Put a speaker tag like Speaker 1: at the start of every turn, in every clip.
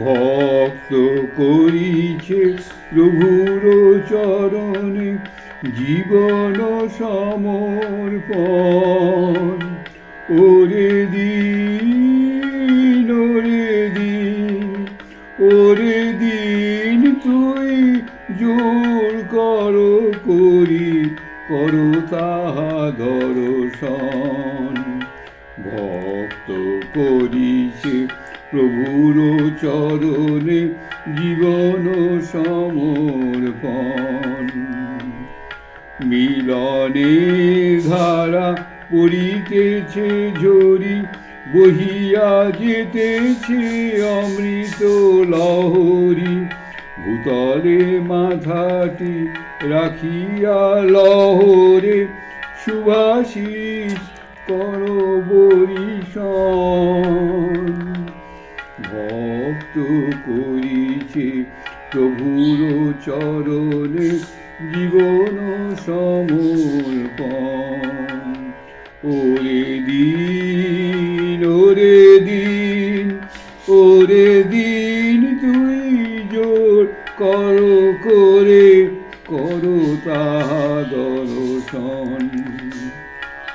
Speaker 1: ভক্ত করিছে প্রভুর চরণে জীবন সমর্পণ। ওরে দিন ওরে দিন ওরে দিন তুই জোর কর, করি করো তাহা দর্শন। ভক্ত করিছে প্রভুর চরণে জীবন সমর্পণ। মিলনে ধারা পড়িতেছে ঝরি, বহিয়া যেতেছে অমৃত লহরি। ভূতলে মাথাটি রাখিয়া লহরে, সুভাষিস কর বরিশন ভক্ত করিছে প্রভুর চরণে জীবন সমর্পণ। ওরে দিন ওরে দিন ওরে দিন তুই জোর করো, করে করো তাহা দর্শন।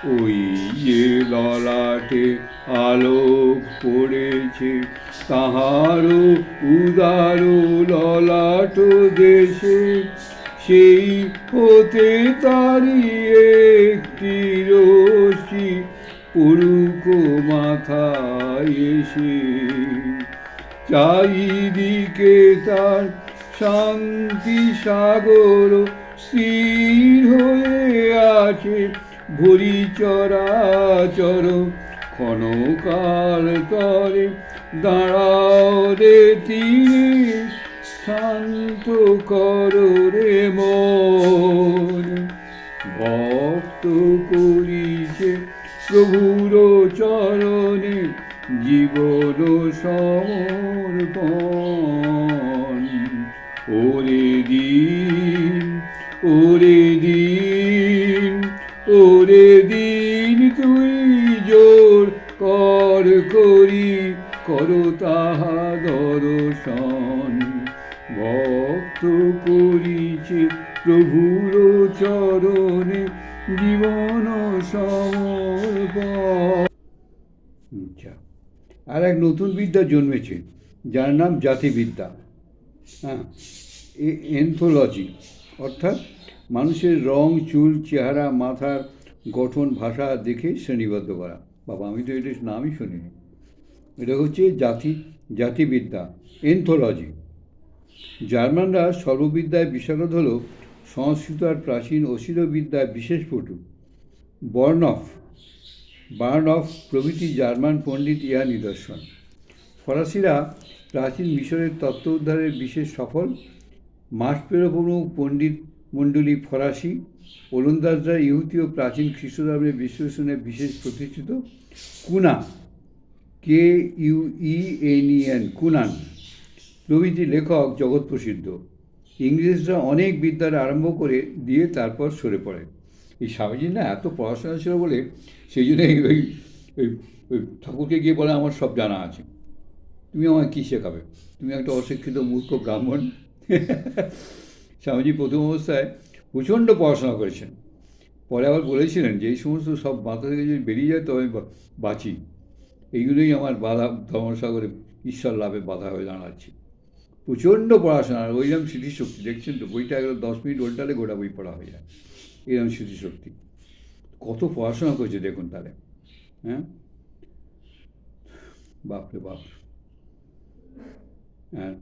Speaker 1: ওই যে ললাটে আলোক পড়েছে। তাহারও উদারো ললাট দেশে। সেই হতে তারি একটি রশি পুরুক মাথায় এসে। চারিদিকে তার শান্তি সাগর স্থির হয়ে আছে। ভরি চরাচর, ক্ষণকাল তরে দাঁড়াও রে তীরে, শান্ত কর রে মন। ভক্ত করিছে প্রভুর চরণে জীবন সমর্পণ। ওরে দিন ওরে দিন কর করি তাহা দর্শন। ভক্ত করিছে প্রভুর চরণে জীবন সমর্পণ। আচ্ছা আর এক নতুন বিদ্যা জন্মেছে, যার নাম জাতিবিদ্যা। হ্যাঁ এনথোলজি অর্থাৎ মানুষের রং, চুল, চেহারা, মাথার গঠন, ভাষা দেখে শ্রেণীবদ্ধ করা। বাবা, আমি তো এটার নামই শুনিনি। এটা হচ্ছে জাতি, জাতিবিদ্যা এনথোলজি জার্মানরা সর্ববিদ্যায় বিশারদ হল সংস্কৃত আর প্রাচীন অশিরবিদ্যায় বিশেষ পটু। বর্ণফ বার্নফ প্রভৃতি জার্মান পণ্ডিত ইহা নিদর্শন। ফরাসিরা প্রাচীন মিশরের তত্ত্ব উদ্ধারের বিশেষ সফল। মাসপেরো প্রমুখ পণ্ডিত মণ্ডলী ফরাসি। ওলন্দাজরা ইহুতি ও প্রাচীন খ্রিস্টধর্মের বিশ্লেষণে বিশেষ প্রতিষ্ঠিত। কুনা কে ইউ ই এন কুনান প্রভৃতি লেখক জগৎ প্রসিদ্ধ। ইংরেজরা অনেক বিদ্যার আরম্ভ করে দিয়ে তারপর সরে পড়ে। এই স্বামীজি না এত পড়াশোনা ছিল বলে সেই জন্য ওই ওই ওই ঠাকুরকে গিয়ে বলে, আমার সব জানা আছে। তুমি আমায় কী শেখাবে? তুমি একটা অশিক্ষিত মূর্খ ব্রাহ্মণ। স্বামীজি প্রথম অবস্থায় প্রচণ্ড পড়াশোনা করেছেন। পরে আবার বলেছিলেন যে, এই সমস্ত সব মাথা থেকে যদি বেরিয়ে যায়, তবে বাঁচি। এইগুলোই আমার বাধা, ধর্মসাগরে ঈশ্বর লাভে বাধা হয়ে দাঁড়াচ্ছে। প্রচণ্ড পড়াশোনা ওইরকম স্মৃতিশক্তি, দেখছেন তো, বইটা একদম দশ মিনিট ওল্টালে গোটা বই পড়া হয়ে যায়। এরকম স্মৃতিশক্তি। কত পড়াশোনা করেছে দেখুন তাহলে হ্যাঁ? বাপরে বাপ। হ্যাঁ।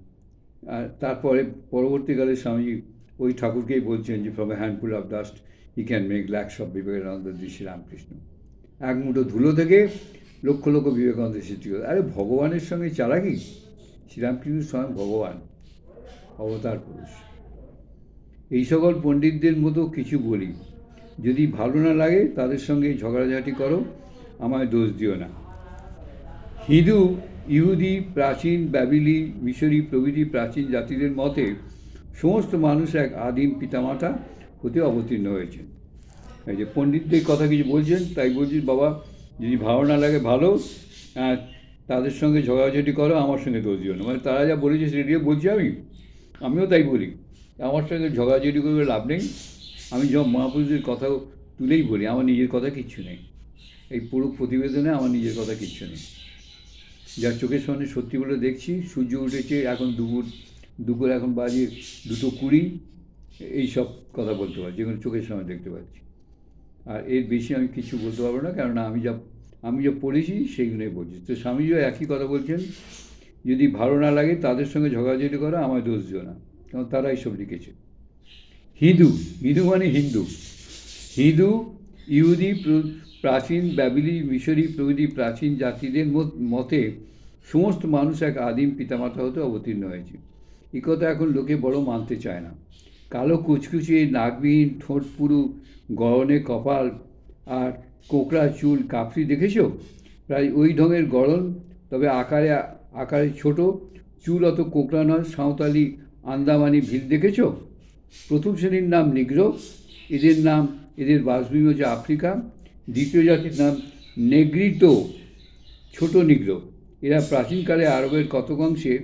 Speaker 1: আর তারপরে পরবর্তীকালে স্বামীজি ওই ঠাকুরকেই বলছেন যে from handful of dust he can make lakhs of Vivekananda the Sri Ramakrishna এক মুঠো ধুলো থেকে লক্ষ লক্ষ বিবেকানন্দের সৃষ্টি করে আরে ভগবানের সঙ্গে চালাকি শ্রীরামকৃষ্ণ স্বয়ং ভগবান, অবতার পুরুষ। এই সকল পণ্ডিতদের মতো কিছু বলি। যদি ভালো না লাগে, তাদের সঙ্গে ঝগড়াঝাটি করো, আমায় দোষ দিও না। হিন্দু, ইহুদি, প্রাচীন, ব্যাবিলি, মিশরি প্রভৃতি প্রাচীন জাতিদের মতে, সমস্ত মানুষ এক আদিম পিতামাতা হতে অবতীর্ণ হয়েছেন। এই যে পণ্ডিতদের কথা কিছু বলছেন, তাই বলছি, বাবা যদি ভালো না লাগে ভালো তাদের সঙ্গে ঝগড়াঝাটি করো, আমার সঙ্গে দোষ দিও না। মানে তারা যা বলেছে সেটিও বলছি আমি। আমিও তাই বলি। আমার সঙ্গে ঝগড়াঝাটি করে লাভ নেই। আমি যখন মহাপুরুষের কথা তুলেই বলি, আমার নিজের কথা কিচ্ছু নেই। এই পুরো প্রতিবেদনে আমার নিজের কথা কিচ্ছু নেই। যার চোখের সামনে সত্যি বলে দেখছি, সূর্য উঠেছে, এখন দুপুর দুপুর এখন বাজে দুটো কুড়ি, এই সব কথা বলতে পারছি যেগুলো চোখের সামনে দেখতে পাচ্ছি। আর এর বেশি আমি কিছু বলতে পারব না, কেননা আমি যা আমি যা পড়েছি সেইগুলোই বলছি তো স্বামীজিও একই কথা বলছেন, যদি ভালো না লাগে তাদের সঙ্গে ঝগড়াঝাটি করা আমার দোষ দিও না, কারণ তারা এইসব লিখেছে। হিন্দু হিন্দু মানে হিন্দু। হিন্দু, ইহুদি প্রাচীন ব্যাবিলি, মিশরি প্রভৃতি প্রাচীন জাতিদের মতে সমস্ত মানুষ এক আদিম পিতামাতা হতে অবতীর্ণ হয়েছে। এ কথা এখন লোকে বড় মানতে চায় না। কালো কুচকুচে নাকবিহীন ঠোঁট পুরু গরনে কপাল আর কোকড়া চুল কাপড়ি দেখেছ? প্রায় ওই ঢঙের গড়ন, তবে আকারে আকারে ছোট। চুল অত কোকড়া নয়, সাঁওতালি আন্দামানি ভিল দেখেছ? প্রথম শ্রেণির নাম নিগ্রো, এদের নাম, এদের বাসভূমি হচ্ছে আফ্রিকা। দ্বিতীয় জাতির নাম নেগ্রিটো, ছোট নিগ্রো। এরা প্রাচীনকালে আরবের কতক অংশে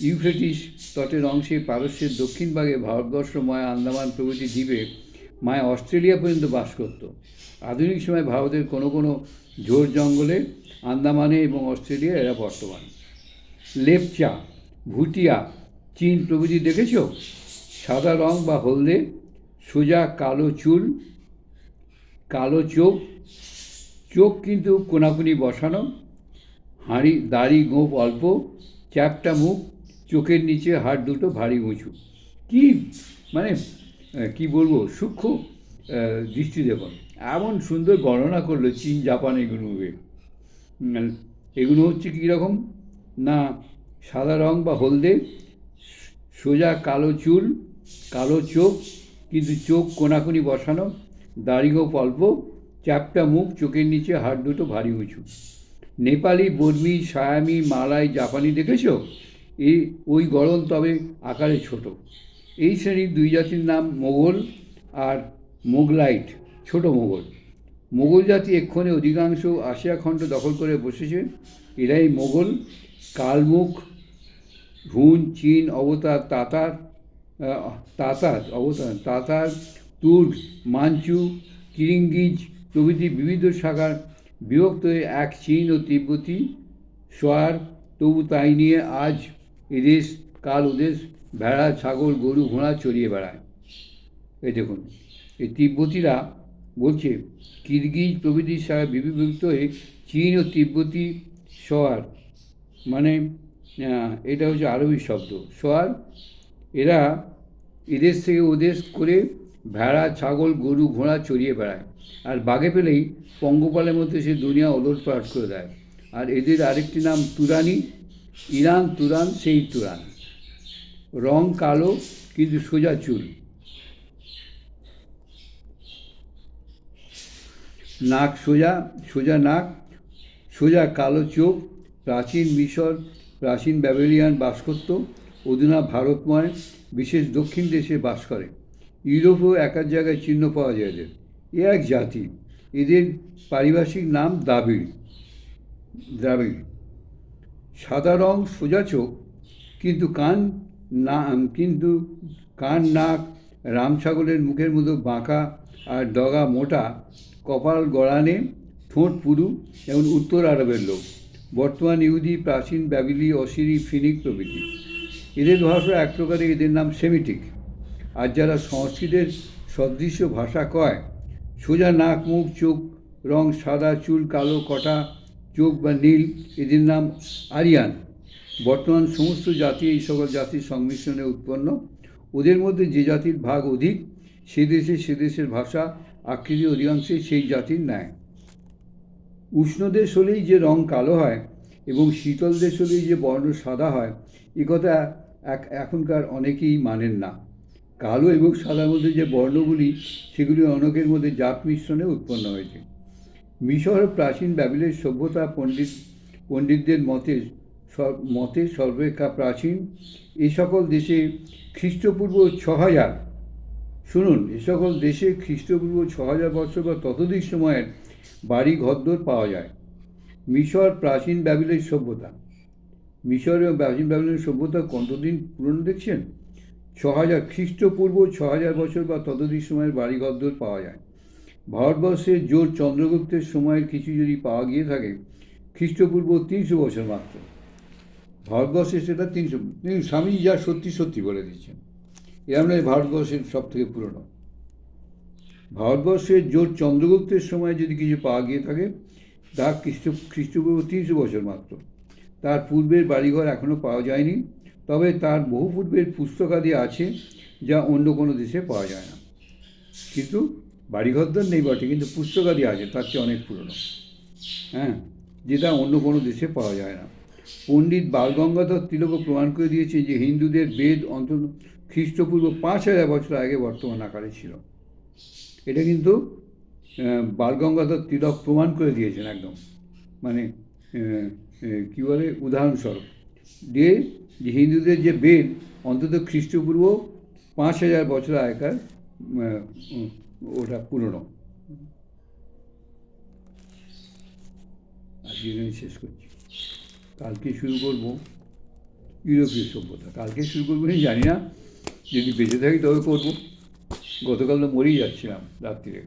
Speaker 1: ইউফ্রেটিস তটের অংশে পারস্যের দক্ষিণ ভাগে ভারতবর্ষ মায়া আন্দামান প্রভৃতি দ্বীপে মায়া অস্ট্রেলিয়া পর্যন্ত বাস করত। আধুনিক সময় ভারতের কোনো কোনো ঝোড় জঙ্গলে আন্দামানে এবং অস্ট্রেলিয়া এরা বর্তমান। লেপচা, ভুটিয়া, চীন প্রভৃতি দেখেছ? সাদা রং বা হলদে, সোজা কালো চুল, কালো চোখ চোখ কিন্তু কোনাকুনি বসানো, হাঁড়ি, দাড়ি গোঁপ অল্প চ্যাপটা মুখ, চোখের নিচে হাড় দুটো ভারী উঁচু। কি? মানে কি বলব, সূক্ষ্ম দৃষ্টি দেখুন এমন সুন্দর গণনা করল চীন জাপান এগুলোকে এগুলো হচ্ছে কী রকম? না, সাদা রং বা হলদে, সোজা কালো চুল, কালো চোখ, কিন্তু চোখ কোনাকুনি বসানো দাড়িগোপ অল্প, চ্যাপটা মুখ, চোখের নিচে হাড় দুটো ভারী উঁচু। নেপালি, বর্মি, সায়ামি, মালাই, জাপানি দেখেছ? এই ওই গড়ন তবে আকারে ছোট। এই শ্রেণির দুই জাতির নাম মোগল আর মোগলাইট, ছোট মোগল। মোগল জাতি এক্ষণে অধিকাংশ আসিয়া খণ্ড দখল করে বসেছে। এরাই মোগল, কালমুখ হুন চীন, অবতার, তাতার তাতার, অবতার, তাতার তুর্ক মাঞ্চু, কিরিঙ্গিজ প্রভৃতি বিবিধ শাখার বিভক্ত হয়ে এক চীন ও তিব্বতী সোয়ার। তবু তাই নিয়ে আজ এদেশ, কাল ওদেশ ভেড়া, ছাগল, গরু, ঘোড়া চড়িয়ে বেড়ায়। এই দেখুন, এই তিব্বতীরা বলছে, কিরগিজ প্রভৃতির সাথে বিভক্ত হয়ে চীন ও তিব্বতী সোয়ার মানে এটা হচ্ছে আরবি শব্দ। সোয়ার, এরা এদেশ থেকে ওদেশ করে ভেড়া, ছাগল, গরু, ঘোড়া চড়িয়ে বেড়ায়। আর বাগে পেলেই পঙ্গপালের মধ্যে সে দুনিয়া ওলট পালট করে দেয়। আর এদের আরেকটি নাম তুরানি, ইরান তুরান, সেই তুরান। রং কালো, কিন্তু সোজা চুল। নাক সোজা সোজা নাক, সোজা কালো চোখ, প্রাচীন মিশর, প্রাচীন ব্যাবেলিয়ান বাস করত অধুনা ভারতময়, বিশেষ দক্ষিণ দেশে বাস করে। ইউরোপেও এক এক জায়গায় চিহ্ন পাওয়া যায় এদের। এ এক জাতি। এদের পারিভাষিক নাম দ্রাবিড়। দ্রাবিড়। সাদা রং সোজা চোখ, কিন্তু কান না কিন্তু কান, নাক রাম ছাগলের মুখের মতো বাঁকা আর ডগা মোটা, কপাল গড়ানে, ঠোঁট পুরু যেমন উত্তর আরবের লোক। বর্তমান ইহুদি, প্রাচীন ব্যাবিলি অসিরি ফিনিক প্রভৃতি। এদের ভাষা এক প্রকারে এদের নাম সেমিটিক। আর যারা সংস্কৃতের সদৃশ্য ভাষা কয়, সোজা নাক, মুখ, চোখ, রং সাদা, চুল কালো, কটা, চোখ বা নীল, এদের নাম আরিয়ান। বর্তমান সমস্ত জাতি, এই সকল জাতির সংমিশ্রণে উৎপন্ন। ওদের মধ্যে যে জাতির ভাগ অধিক, সে দেশে সে দেশের ভাষা, আকৃতি অধিকাংশে সেই জাতির ন্যায়। উষ্ণ দেশ হলেই যে রং কালো হয় এবং শীতল দেশ হলেই যে বর্ণ সাদা হয়, এ কথা এক এখনকার অনেকেই মানেন না। কালো এবং সাদার মধ্যে যে বর্ণগুলি, সেগুলি অনেকের মধ্যে জাত মিশ্রণে উৎপন্ন হয়েছে। মিশর প্রাচীন ব্যাবিলের সভ্যতা পণ্ডিত, পণ্ডিতদের মতে মতে সর্বেক্ষা প্রাচীন। এই সকল দেশে খ্রিস্টপূর্ব ছ হাজার শুনুন, এ সকল দেশে খ্রিস্টপূর্ব ছ হাজার বছর বা ততোধিক সময়ের বাড়ি ঘরদোর পাওয়া যায়। মিশর প্রাচীন ব্যাবিলের সভ্যতা। মিশর এবং প্রাচীন ব্যাবিলের সভ্যতা কতদিন পুরনো দেখছেন? ছ হাজার খ্রিস্টপূর্ব ছ হাজার বছর বা ততোধিক সময়ের বাড়িঘরদোর পাওয়া যায়। ভারতবর্ষে জোর চন্দ্রগুপ্তের সময়ের কিছু যদি পাওয়া গিয়ে থাকে, খ্রিস্টপূর্ব তিনশো বছর মাত্র। ভারতবর্ষে সেটা তিনশো তিনি স্বামীজি যা সত্যি সত্যি বলে দিচ্ছেন। এরম নয় ভারতবর্ষের সব থেকে পুরনো। ভারতবর্ষের জোর চন্দ্রগুপ্তের সময় যদি কিছু পাওয়া গিয়ে থাকে, তা খ্রিস্ট, খ্রিস্টপূর্ব তিনশো বছর মাত্র। তার পূর্বের বাড়িঘর এখনও পাওয়া যায়নি, তবে তার বহু পূর্বের পুস্তকাদি আছে যা অন্য কোনো দেশে পাওয়া যায় না। কিন্তু বাড়িঘর তো নেই বটে, কিন্তু পুস্তকাদি আছে, তার চেয়ে অনেক পুরনো। হ্যাঁ যেটা অন্য কোনো দেশে পাওয়া যায় না। পণ্ডিত বালগঙ্গাধর তিলকও প্রমাণ করে দিয়েছে যে হিন্দুদের বেদ অন্তত খ্রিস্টপূর্ব পাঁচ হাজার বছর আগে বর্তমান আকারে ছিল। এটা কিন্তু বালগঙ্গাধর তিলক প্রমাণ করে দিয়েছেন একদম। মানে কী বলে, উদাহরণস্বরূপ। দিয়ে যে হিন্দুদের যে বেদ অন্তত খ্রিস্টপূর্ব পাঁচ হাজার বছর আগেকার ওটা পুরনো। আজকে শেষ করছি। কালকে শুরু করব ইউরোপীয় সভ্যতা। কালকে শুরু করব জানি না। যদি বেঁচে থাকি তবে করব। গতকাল তো মরেই যাচ্ছিলাম রাত্রিরে।